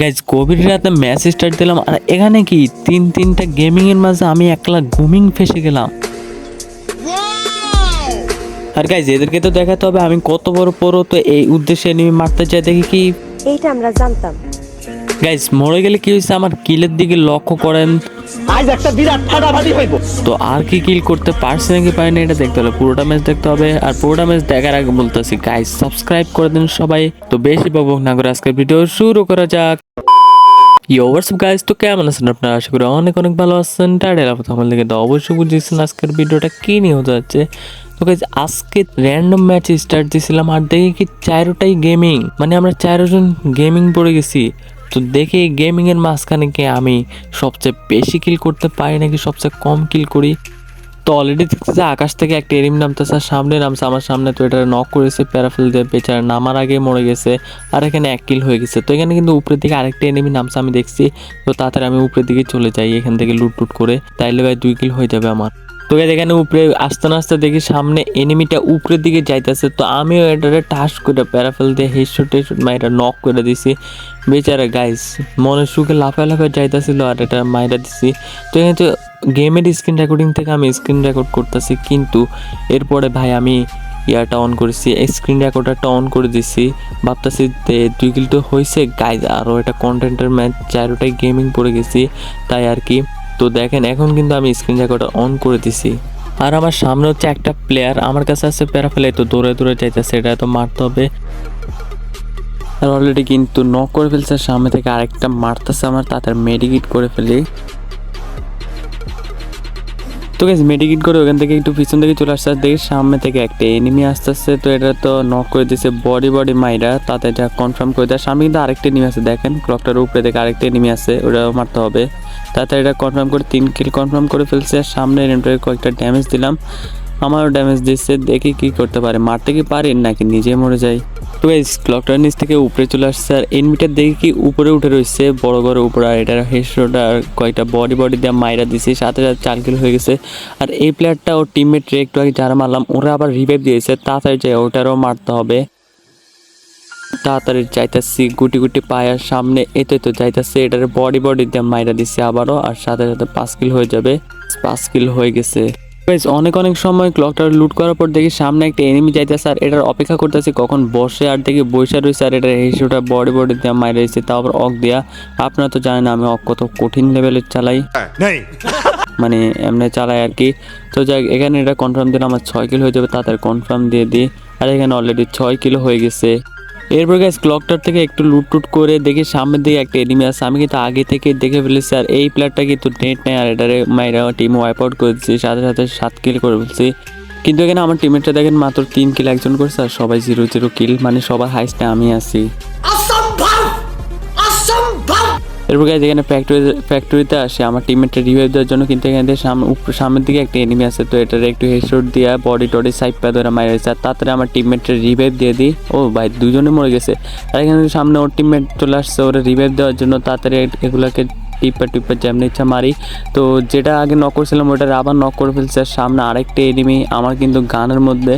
Guys covid রাতে match start দিলাম আর এখানে কি তিন তিনটা গেমিংয়ের এর মাঝে আমি একলা গুমিং ফেসে গেলাম। আর গাইজ এদেরকে তো দেখাতে হবে আমি কত বড় পড়ো তো এই উদ্দেশ্যে নিয়ে মারতে চাই দেখি কি এইটা আমরা জানতাম। গাইজ মরে গেলে কি হয়েছে? আমার কিলের দিকে লক্ষ্য করেন। আজ একটা বিরাট ফাটাফাটি হইব। তো আর কি কিল করতে পারছি নাকি পারিনি এটা দেখতে হবে পুরোটা ম্যাচ দেখতে হবে। আর পুরোটা ম্যাচ দেখার আগে বলতেছি গাইজ সাবস্ক্রাইব করে দিন সবাই। তো বেশি বকবক না করে আজকের ভিডিও শুরু করা যাক। ইয়ো হোয়াটসঅ্যাপ গাইজ তো কেমন আছেন আপনারা? আশা করি অনেক অনেক ভালো আছেন। টাইটেল আপনি আমার লেগে তো অবশ্যই বুঝেছেন আজকের ভিডিওটা কি নিয়ে হতে যাচ্ছে তো গাইজ আজকে র্যান্ডম ম্যাচ স্টার্ট দিয়েছিলাম আর দেখি কি চারোটাই গেমিং মানে আমরা চারজন গেমিং পড়ে গেছি। তো দেখি গেমিংয়ের মাঝখানে কি আমি সবচেয়ে বেশি কিল করতে পারি নাকি সবচেয়ে কম কিল করি? তো অলরেডি দেখতেছে আকাশ থেকে একটা এরিম নামতেছে, সামনে নামছে, আমার সামনে তো এটা নক করেছে প্যারাফিল দিয়ে বেচারা নামার আগে মরে গেছে, আর এখানে এক কিল হয়ে গেছে। তো এখানে কিন্তু উপরের দিকে আরেকটা এনিমি নামছে, আমি দেখছি, তো তাড়াতাড়ি আমি উপরের দিকে চলে যাই, এখান থেকে লুট টুট করে, তাইলে ভাই দুই কিল হয়ে যাবে আমার। তো এখানে উপরে আস্তে আস্তে দেখি সামনে এনিমিটা উপরের দিকে যাইতেছে, তো আমিও এটারে টাস করে প্যারাফেল দিয়ে হেডশট টেডশট মাইরা নক করে দিছি। বেচারা গাইস মনে সুখে লাফায় লাফায় যাইতেছিল আর এটা মাইরা দিছি। তো এখানে তো গেমের স্ক্রিন রেকর্ডিং থেকে আমি স্ক্রিন রেকর্ড করতেছি, কিন্তু এরপরে ভাই আমি ইয়াটা অন করেছি স্ক্রিন রেকর্ডারটা অন করে দিছি। ভাবতেছি দুই কিল তো হয়েছে গাইজ আরও এটা কন্টেন্টের ম্যাচ চারোটাই গেমিং পড়ে গেছি, তাই আর কি। তো দেখেন, এখন কিন্তু আমি স্ক্রিন রেকর্ডার অন করে দিছি। আর আমার সামনে হচ্ছে একটা প্লেয়ার আমার কাছে আছে প্যারাফেলে তো দৌড়ে দৌড়ে যাইতেছে, এটা তো মারতে হবে। আর অলরেডি কিন্তু নক করে ফেলছে, সামনে থেকে আরেকটা মারতেছে আমার তাদের মেডিকেট করে ফেলি। তো গেছে মেডিকেট করে ওখান থেকে একটু পিছন থেকে চলে আসতে দেখি সামনে থেকে একটা এনিমি আসতে আসছে তো এটা তো নক করে দিছে বডি বডি মাইরা, তাতে এটা কনফার্ম করে দেয়। সামনে কিন্তু আরেকটা এনিমি আছে, দেখেন ক্লকটার উপরে দেখে আরেকটা এনিমি আছে ওটাও মারতে হবে। তাতে এটা কনফার্ম করে, তিন কিল কনফার্ম করে ফেলছে সামনে এনিমিটাকে কয়েকটা ড্যামেজ দিলাম। আমারও ড্যামেজ দিচ্ছে, দেখি কি করতে পারে। মারতে কি পারি নাকি নিজে মরে যাই? তো এই ক্লকটার নিচ থেকে উপরে চলে আসছে আর এনমিটার দেখি কি উপরে উঠে রয়েছে, বড় বড় উপরে। আর এটার হেডশট আর কয়েকটা বডি বডি দিয়ে মাইরা দিছে, সাথে সাথে চার কিল হয়ে গেছে। আর এই প্লেয়ারটা ওর টিমমেট একটু আগে যারা মারলাম, ওরা আবার রিভাইভ দিয়েছে। তাড়াতাড়ি যায় ওটারও মারতে হবে। তাড়াতাড়ি যাইতাছি, গুটি গুটি পায়ার সামনে। এই তো, এই এটার বডি বডি দিয়ে মাইরা দিছে আবারও, আর সাথে সাথে পাঁচ কিল হয়ে যাবে। পাঁচ কিল হয়ে গেছে। Guys, অনেক অনেক সময় ক্লকটা লুট করার পর দেখি সামনে একটা এনিমি যাইতেছে আর এটার অপেক্ষা করতেছি কখন বসে আর দেখি বসে রয়েছে আর এটার হিসেবটা বডি বডি দিয়ে মাইরা রয়েছে তারপর অক দিয়া আপনারা তো জানেন আমি অক কত কঠিন লেভেলের চালাই। মানে এমনি চালাই আর কি। তো যাই এখানে এটা কনফার্ম দিলে আমার ছয় কিলো হয়ে যাবে তাড়াতাড়ি কনফার্ম দিয়ে দিই। আর এখানে অলরেডি ছয় কিলো হয়ে গেছে। এরপর গ্যাস ক্লকটার থেকে একটু লুটটুট করে দেখি সামনের দিকে একটা এনিমি আছে। আমি কিন্তু আগে থেকে দেখে ফেলেছি আর এই প্লেয়ারটা কিন্তু নেট নেই আর এটারে মাইরা টিম ওয়াইপ আউট করেছি সাথে সাথে সাত কিল করে ফেলছি। কিন্তু এখানে আমার টিমেটটা দেখেন মাত্র তিন কিল একজন করছে আর সবাই জিরো জিরো কিল মানে সবার হাইস্টে আমি আছি। এরপর গাইজ এখানে ফ্যাক্টরি ফ্যাক্টরিতে আসে। আমার টিমমেটটা রিভাইভ দেওয়ার জন্য কিন্তু এখান সামনের দিকে একটা এনিমি আছে। তো এটার একটু হেডশট দিয়ে বডি টডি সাইড পা ধরে মারা আর তাড়াতাড়ি আমার টিমমেটটা রিভাইভ দিয়ে দিই। ও ভাই, দুজনে মরে গেছে। আর এখানে সামনে ওর টিমমেট চলে আসছে, ওরা রিভাইভ দেওয়ার জন্য তাড়াতাড়ি এগুলোকে টিপ্পা টিপ্পা যেমনি ইচ্ছা মারি। তো যেটা আগে নক করছিলাম ওটা আবার নক করে ফেলছে। আর সামনে আরেকটা এনিমি আমার কিন্তু গানের মধ্যে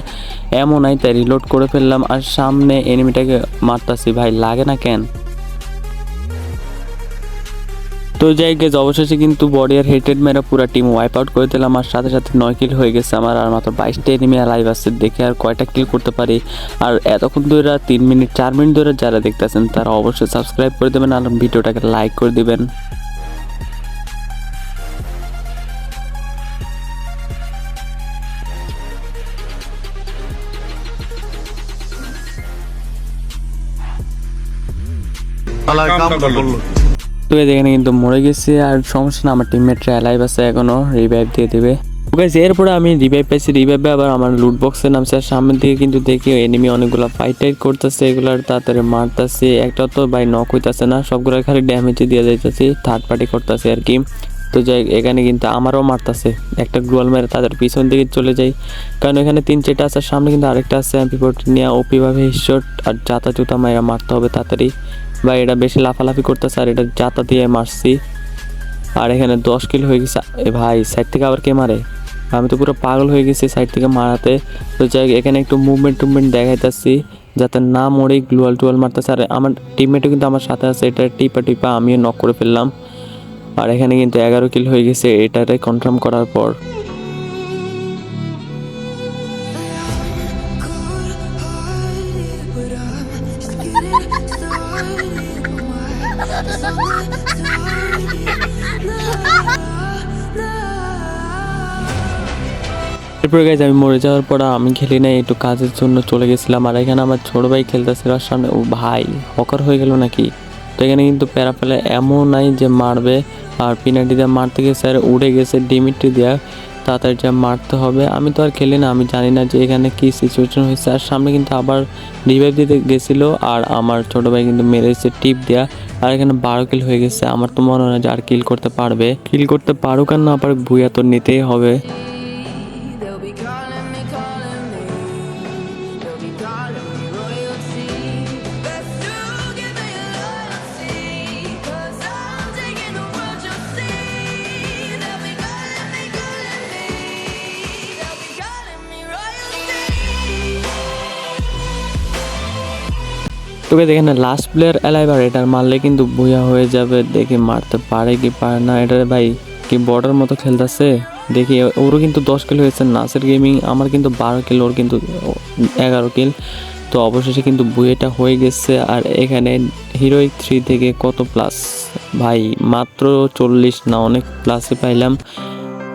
এমন তাই রিলোড করে ফেললাম। আর সামনে এনিমিটাকে মারতাছি। ভাই, লাগে না কেন? তো যাই গেছে অবশেষে কিন্তু বডি আর হেডেড মেরা পুরো টিম ওয়াইপ আউট করে দিলাম। আর সাথে সাথে নয় কিল হয়ে গেছে আমার, আর মাত্র বাইশটা এনিমি লাইভ আসছে দেখে আর কয়টা কিল করতে পারি। আর এতক্ষণ ধরে তিন মিনিট, চার মিনিট ধরে যারা দেখতেছেন, তারা অবশ্যই সাবস্ক্রাইব করে দেবেন আর ভিডিওটাকে লাইক করে দিবেন। আল্লাহ কাম করল। তো এই দেখেন কিন্তু মরে গেছে আর সমস্যা না, আমার টিমমেটরা অ্যালাইভ আছে এখনও রিভাইভ দিয়ে দেবে। গাইস এরপরে আমি রিভাইভ পাইছি রিভাইভে আবার আমার লুট বক্সে নামছে, আর সামনের দিকে কিন্তু দেখি এনিমি অনেকগুলো ফাইট টাইট করতেছে, এগুলার তাড়াতাড়ি মারতেছে, একটা তো ভাই নক হইতাছে না, সবগুলো খালি ড্যামেজ দিয়ে যাইতেছি থার্ড পার্টি করতেছে আর কি। তো যাই, এখানে কিন্তু আমারও মারতেছে, একটা গ্লোয়াল মেরে তাদের পিছন দিকে চলে যাই। কারণ এখানে তিন চারটা আছে, সামনে কিন্তু আরেকটা আছে ফোরটি নিয়ে ওপি ভাবে হিটশট আর জাতা জুতা মাইরা মারতে হবে তাড়াতাড়ি। বা এটা বেশি লাফালাফি করতেছে আর এটা জাতা দিয়ে মারছি। আর এখানে দশ কিলো হয়ে গেছে। ভাই সাইড থেকে আবার কে মারে? আমি তো পুরো পাগল হয়ে গেছি সাইড থেকে মারাতে। তো যাই এখানে একটু মুভমেন্ট টুভমেন্ট দেখাইতেছি যাতে না মরে গ্লুয়াল টুয়াল মারতেছে। আর আমার টিমমেটও কিন্তু আমার সাথে আছে, এটা টিপা টিপা আমিও নক করে ফেললাম। আর এখানে কিন্তু এগারো কিল হয়ে গেছে এটাতে কনফার্ম করার পর। এরপরে গাইজ আমি মরে যাওয়ার পর আমি খেলি নাই, একটু কাজের জন্য চলে গেছিলাম। আর এখানে আমার ছোট ভাই খেলতেছিল সামনে, ও ভাই, হকার হয়ে গেল নাকি? তো এখানে কিন্তু প্যারা ফেলে এমন নাই যে মারবে, আর পিনাটি দিয়ে মারতে গেছে, আর উড়ে গেছে, ডিমিট্রি দেওয়া তাড়াতাড়ি যা মারতে হবে। আমি তো আর খেলি না, আমি জানি না যে এখানে কি সিচুয়েশন হয়েছে। আর সামনে কিন্তু আবার রিভাইভ দিতে গেছিল, আর আমার ছোট ভাই কিন্তু মেরেছে টিপ দেওয়া আর এখানে বারো কিল হয়ে গেছে, আমার তো মনে হয় না যে আর কিল করতে পারবে। কিল করতে পারুক আর না পারুক ভুইয়া তো নিতেই হবে। তোকে দেখে না লাস্ট প্লেয়ার আর এটার মারলে কিন্তু বুয়া হয়ে যাবে, দেখি মারতে পারে কি পারে না এটা ভাই কি বর্ডার মতো খেলতেছে? দেখি, ওরও কিন্তু দশ কিল হয়েছে, নাসের গেমিং আমার কিন্তু বারো কিল ওর কিন্তু এগারো কিল তো অবশেষে কিন্তু বুয়েটা হয়ে গেছে, আর এখানে হিরোইক থ্রি থেকে কত প্লাস ভাই, মাত্র চল্লিশ না, অনেক প্লাসে পাইলাম।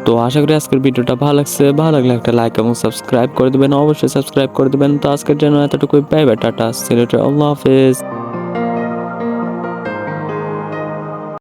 তো আশা করি আজকের ভিডিওটা ভালো লাগছে। ভালো লাগলে একটা লাইক এবং সাবস্ক্রাইব করে দেবেন। অবশ্যই সাবস্ক্রাইব করে দেবেন। তো আজকের জন্য এতটুকুই। পাইবে টাটা সিলেটে আল্লাহ হাফেজ।